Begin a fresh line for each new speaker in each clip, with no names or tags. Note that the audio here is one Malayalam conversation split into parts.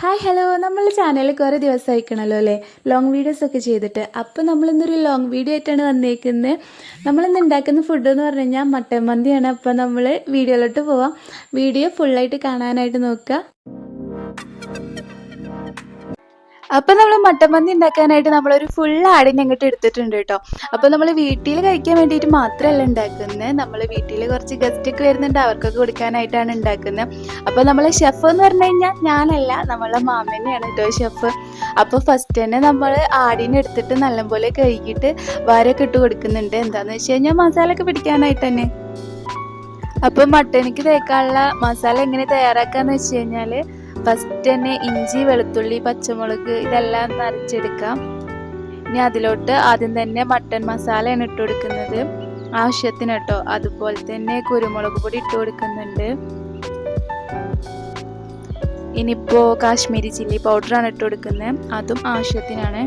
ഹായ് ഹലോ നമ്മൾ ചാനലിൽ കുറേ ദിവസം അയക്കണമല്ലോ അല്ലേ? ലോങ് വീഡിയോസ് ഒക്കെ ചെയ്തിട്ട്. അപ്പോൾ നമ്മളിന്നൊരു ലോങ് വീഡിയോ ആയിട്ടാണ് വന്നേക്കുന്നത് നമ്മളിന്ന് ഉണ്ടാക്കുന്ന ഫുഡ് എന്ന് പറഞ്ഞു കഴിഞ്ഞാൽ മട്ടൻ മന്തിയാണ്. അപ്പോൾ നമ്മൾ വീഡിയോയിലോട്ട് പോവാം. വീഡിയോ ഫുള്ളായിട്ട് കാണാനായിട്ട് നോക്കുക. അപ്പോൾ നമ്മൾ മട്ടൻ മന്തി ഉണ്ടാക്കാനായിട്ട് നമ്മളൊരു ഫുൾ ആടിനെ അങ്ങോട്ട് എടുത്തിട്ടുണ്ട് കേട്ടോ അപ്പൊ നമ്മൾ വീട്ടിൽ കഴിക്കാൻ വേണ്ടിയിട്ട് മാത്രമല്ല ഉണ്ടാക്കുന്നത് നമ്മൾ വീട്ടിൽ കുറച്ച് ഗസ്റ്റ് ഒക്കെ വരുന്നുണ്ട് അവർക്കൊക്കെ കൊടുക്കാനായിട്ടാണ് ഉണ്ടാക്കുന്നത് അപ്പൊ നമ്മളെ ഷെഫ് എന്ന് പറഞ്ഞു കഴിഞ്ഞാൽ ഞാനല്ല നമ്മളെ മാമനെയാണ് കേട്ടോ ഷെഫ് അപ്പൊ ഫസ്റ്റ് തന്നെ നമ്മൾ ആടിനെ എടുത്തിട്ട് നല്ലപോലെ കഴുകിയിട്ട് വാരൊക്കെ ഇട്ട് കൊടുക്കുന്നുണ്ട്. എന്താന്ന് വെച്ച് കഴിഞ്ഞാൽ മസാല ഒക്കെ പിടിക്കാനായിട്ട് തന്നെ. അപ്പൊ മട്ടനിക്ക് തേക്കാനുള്ള മസാല എങ്ങനെ തയ്യാറാക്കാന്ന് വെച്ച് കഴിഞ്ഞാൽ ഫസ്റ്റ് തന്നെ ഇഞ്ചി വെളുത്തുള്ളി പച്ചമുളക് ഇതെല്ലാം നരച്ചെടുക്കാം. ഇനി അതിലോട്ട് ആദ്യം തന്നെ മട്ടൺ മസാലയാണ് ഇട്ട് കൊടുക്കുന്നത്. ആവശ്യത്തിന് കേട്ടോ അതുപോലെ തന്നെ കുരുമുളക് പൊടി ഇട്ട് കൊടുക്കുന്നുണ്ട്. ഇനിയിപ്പോ കാശ്മീരി ചില്ലി പൗഡറാണ് ഇട്ട് കൊടുക്കുന്നത്. അതും ആവശ്യത്തിനാണ്.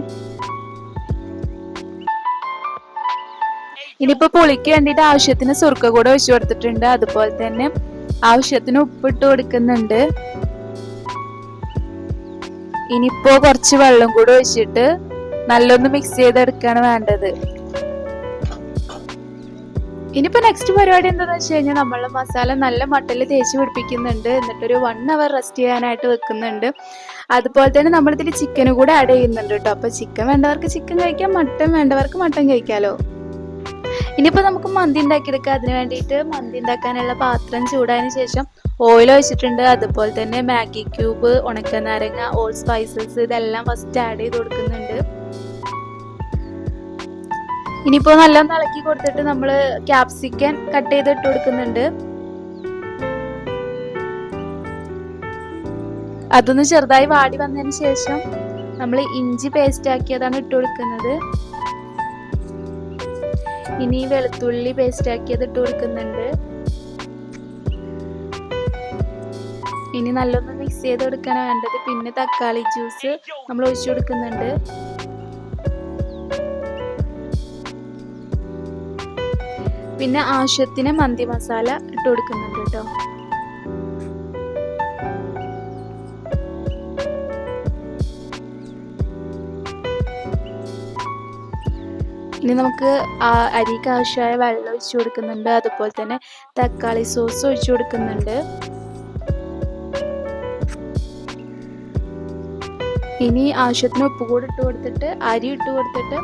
ഇനിയിപ്പോ പുളിക്ക് വേണ്ടിയിട്ട് ആവശ്യത്തിന് സുർക്ക കൂടെ ഒഴിച്ചു കൊടുത്തിട്ടുണ്ട്. അതുപോലെ തന്നെ ആവശ്യത്തിന് ഉപ്പിട്ട് കൊടുക്കുന്നുണ്ട്. ഇനിയിപ്പോ കുറച്ച് വെള്ളം കൂടെ ഒഴിച്ചിട്ട് നല്ലൊന്ന് മിക്സ് ചെയ്തെടുക്കാണ് വേണ്ടത്. ഇനിയിപ്പോ നെക്സ്റ്റ് പരിപാടി എന്താന്ന് വെച്ച് കഴിഞ്ഞാൽ നമ്മൾ മസാല നല്ല മട്ടൽ തേച്ച് പിടിപ്പിക്കുന്നുണ്ട്. എന്നിട്ടൊരു വൺ അവർ റെസ്റ്റ് ചെയ്യാനായിട്ട് വെക്കുന്നുണ്ട്. അതുപോലെ തന്നെ നമ്മളിതിൽ ചിക്കനും കൂടെ ആഡ് ചെയ്യുന്നുണ്ട് കേട്ടോ അപ്പൊ ചിക്കൻ വേണ്ടവർക്ക് ചിക്കൻ കഴിക്കാം മട്ടൻ വേണ്ടവർക്ക് മട്ടൻ കഴിക്കാലോ. ഇനിയിപ്പോൾ നമുക്ക് മന്തി ഉണ്ടാക്കിയെടുക്കാം. അതിന് വേണ്ടിയിട്ട് മന്തി ഉണ്ടാക്കാനുള്ള പാത്രം ചൂടായതിന് ശേഷം ഓയിൽ ഒഴിച്ചിട്ടുണ്ട്. അതുപോലെ തന്നെ മാഗി ക്യൂബ് ഉണക്ക നാരങ്ങ ഓൾ സ്പൈസസ് ഇതെല്ലാം ഫസ്റ്റ് ആഡ് ചെയ്ത് കൊടുക്കുന്നുണ്ട്. ഇനിയിപ്പോൾ നല്ലോണം ഇളക്കി കൊടുത്തിട്ട് നമ്മൾ ക്യാപ്സിക്കൻ കട്ട് ചെയ്ത് ഇട്ട് കൊടുക്കുന്നുണ്ട്. അതൊന്ന് ചെറുതായി വാടി വന്നതിന് ശേഷം നമ്മൾ ഇഞ്ചി പേസ്റ്റ് ആക്കിയതാണ് ഇട്ട് കൊടുക്കുന്നത്. ഇനി വെളുത്തുള്ളി പേസ്റ്റ് ആക്കിയത് ഇട്ട് കൊടുക്കുന്നുണ്ട്. ഇനി നല്ലൊന്ന് മിക്സ് ചെയ്ത് കൊടുക്കാനാണ് വേണ്ടത്. പിന്നെ തക്കാളി ജ്യൂസ് നമ്മൾ ഒഴിച്ചു കൊടുക്കുന്നുണ്ട്. പിന്നെ ആവശ്യത്തിന് മന്തി മസാല ഇട്ട് കൊടുക്കുന്നുണ്ട് കേട്ടോ. ഇനി നമുക്ക് അരിക്ക് ആവശ്യമായ വെള്ളം ഒഴിച്ചു കൊടുക്കുന്നുണ്ട്. അതുപോലെ തന്നെ തക്കാളി സോസ് ഒഴിച്ചു കൊടുക്കുന്നുണ്ട്. ഇനി ആവശ്യത്തിന് ഉപ്പ് കൂടി ഇട്ട് കൊടുത്തിട്ട് അരി ഇട്ട് കൊടുത്തിട്ട്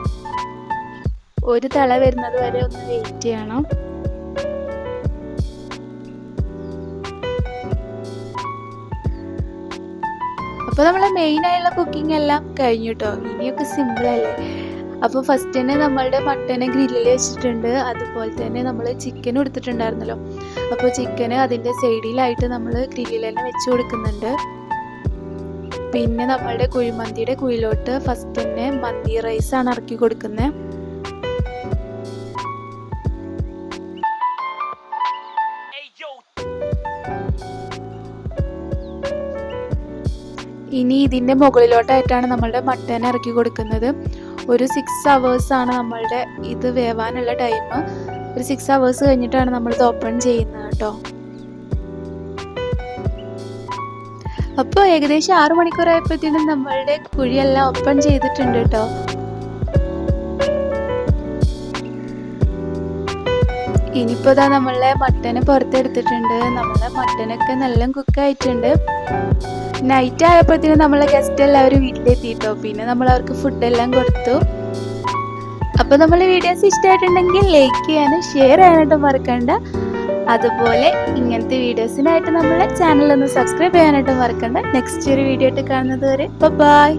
ഒരു തള വരുന്നത് വരെ ഒന്ന് വെയിറ്റ് ചെയ്യണം. അപ്പോൾ നമ്മളെ മെയിൻ ആയുള്ള കുക്കിംഗ് എല്ലാം കഴിഞ്ഞു കേട്ടോ ഇനിയൊക്കെ സിമ്പിൾ അല്ലേ? അപ്പോൾ ഫസ്റ്റ് തന്നെ നമ്മളുടെ മട്ടനെ ഗ്രില്ലിൽ വെച്ചിട്ടുണ്ട്. അതുപോലെ തന്നെ നമ്മൾ ചിക്കൻ എടുത്തിട്ടുണ്ടായിരുന്നല്ലോ. അപ്പോൾ ചിക്കന് അതിന്റെ സൈഡിലായിട്ട് നമ്മൾ ഗ്രില്ലിൽ തന്നെ വെച്ച് കൊടുക്കുന്നുണ്ട്. പിന്നെ നമ്മളുടെ കുഴിമന്തിയുടെ കുഴിലോട്ട് ഫസ്റ്റ് തന്നെ മന്തി റൈസ് ആണ് ഇറക്കി കൊടുക്കുന്നത് ഇനി ഇതിന്റെ മുകളിലോട്ടായിട്ടാണ് നമ്മളുടെ മട്ടൻ ഇറക്കി കൊടുക്കുന്നത്. ഒരു സിക്സ് അവേഴ്സ് ആണ് നമ്മളുടെ ഇത് വേവാനുള്ള ടൈം ഒരു സിക്സ് അവേഴ്സ് കഴിഞ്ഞിട്ടാണ് നമ്മൾ ഇത് ഓപ്പൺ ചെയ്യുന്നത് കേട്ടോ. അപ്പോൾ ഏകദേശം ആറു മണിക്കൂറായപ്പോഴത്തേനും നമ്മളുടെ കുഴിയെല്ലാം ഓപ്പൺ ചെയ്തിട്ടുണ്ട് കേട്ടോ. ഇനിയിപ്പോൾ ഇതാ നമ്മളെ മട്ടന് പുറത്തെടുത്തിട്ടുണ്ട്. നമ്മളെ മട്ടനൊക്കെ നല്ല കുക്കായിട്ടുണ്ട്. നൈറ്റ് ആയപ്പോഴത്തേനും നമ്മളെ ഗസ്റ്റ് എല്ലാവരും വീട്ടിലെത്തിയിട്ടോ പിന്നെ നമ്മൾ അവർക്ക് ഫുഡെല്ലാം കൊടുത്തു. അപ്പോൾ നമ്മളെ വീഡിയോസ് ഇഷ്ടമായിട്ടുണ്ടെങ്കിൽ ലൈക്ക് ചെയ്യാനും ഷെയർ ചെയ്യാനായിട്ടും മറക്കണ്ട. അതുപോലെ ഇങ്ങനത്തെ വീഡിയോസിനായിട്ട് നമ്മളെ ചാനലൊന്ന് സബ്സ്ക്രൈബ് ചെയ്യാനായിട്ടും മറക്കണ്ട. നെക്സ്റ്റ് ഒരു വീഡിയോ ആയിട്ട് കാണുന്നത് വരെ ബൈ